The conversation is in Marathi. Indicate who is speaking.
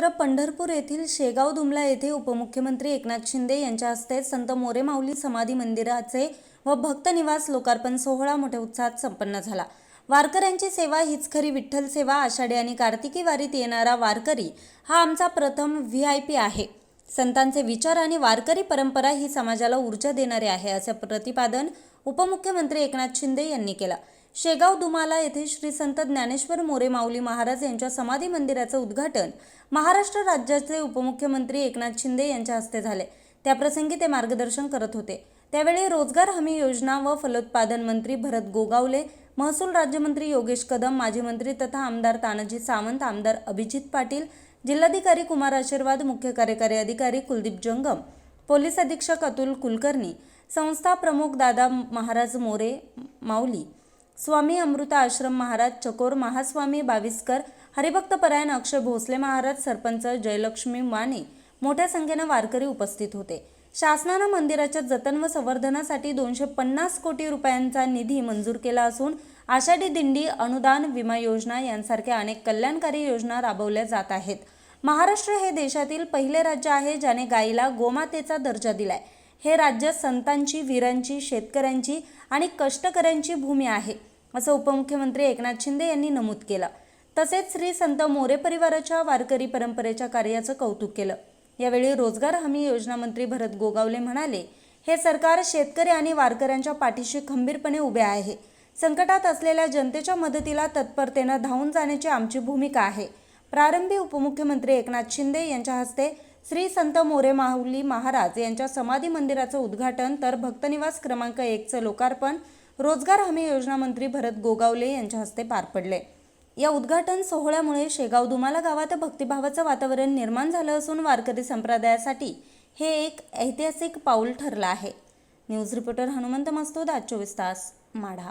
Speaker 1: मात्र पंढरपूर येथील शेगाव दुमला येथे उपमुख्यमंत्री एकनाथ शिंदे यांच्या हस्ते संत मोरे माऊली समाधी मंदिराचे व भक्त निवास लोकार्पण सोहळा मोठ्या उत्साहात संपन्न झाला. वारकऱ्यांची सेवा हीच खरी विठ्ठल सेवा आषाढी आणि कार्तिकी वारीत येणारा वारकरी हा आमचा प्रथम व्ही आय पी आहे. संतांचे विचार आणि वारकरी परंपरा ही समाजाला ऊर्जा देणारी आहे असे प्रतिपादन उपमुख्यमंत्री एकनाथ शिंदे यांनी केलं. शेगाव दुमाला येथे श्री संत ज्ञानेश्वर मोरे माऊली महाराज यांच्या समाधी मंदिराचं उद्घाटन महाराष्ट्र राज्याचे उपमुख्यमंत्री एकनाथ शिंदे यांच्या हस्ते झाले. त्याप्रसंगी ते मार्गदर्शन करत होते. त्यावेळी रोजगार हमी योजना व फलोत्पादन मंत्री भरत गोगावले महसूल राज्यमंत्री योगेश कदम माजी मंत्री तथा आमदार तानाजी सावंत आमदार अभिजित पाटील जिल्हाधिकारी कुमार आशीर्वाद मुख्य कार्यकारी अधिकारी कुलदीप जंगम पोलीस अधीक्षक अतुल कुलकर्णी संस्था प्रमुख दादा महाराज मोरे माऊली स्वामी अमृता आश्रम महाराज चकोर महास्वामी बाविस्कर हरिभक्त परायण अक्षय भोसले महाराज सरपंच जयलक्ष्मी माने मोठ्या संख्येनं वारकरी उपस्थित होते. शासनानं मंदिराच्या जतन व संवर्धनासाठी दोनशे पन्नास कोटी रुपयांचा निधी मंजूर केला असून आषाढी दिंडी अनुदान विमा योजना यांसारख्या अनेक कल्याणकारी योजना राबवल्या जात आहेत. महाराष्ट्र हे देशातील पहिले राज्य आहे ज्याने गायीला गोमातेचा दर्जा दिलाय. हे राज्य संतांची वीरांची शेतकऱ्यांची आणि कष्टकऱ्यांची भूमी आहे. असं उपमुख्यमंत्री एकनाथ शिंदे यांनी नमूद केलं. तसेच श्री संत मोरे परिवाराच्या वारकरी परंपरेच्या कार्याचं कौतुक केलं. यावेळी रोजगार हमी योजना मंत्री भरत गोगावले म्हणाले हे सरकार शेतकरी आणि वारकऱ्यांच्या पाठीशी खंबीरपणे उभे आहे. संकटात असलेल्या जनतेच्या मदतीला तत्परतेनं धावून जाण्याची आमची भूमिका आहे. प्रारंभी उपमुख्यमंत्री एकनाथ शिंदे यांच्या हस्ते श्री संत मोरे माहुली महाराज यांच्या समाधी मंदिराचं उद्घाटन तर भक्तनिवास क्रमांक एकचं लोकार्पण रोजगार हमी योजना मंत्री भरत गोगावले यांच्या हस्ते पार पडले. या उद्घाटन सोहळ्यामुळे शेगाव दुमाला गावात भक्तिभावाचं वातावरण निर्माण झालं असून वारकरी संप्रदायासाठी हे एक ऐतिहासिक पाऊल ठरलं आहे. न्यूज रिपोर्टर हनुमंत मस्तोद आज चोवीस तास माढा.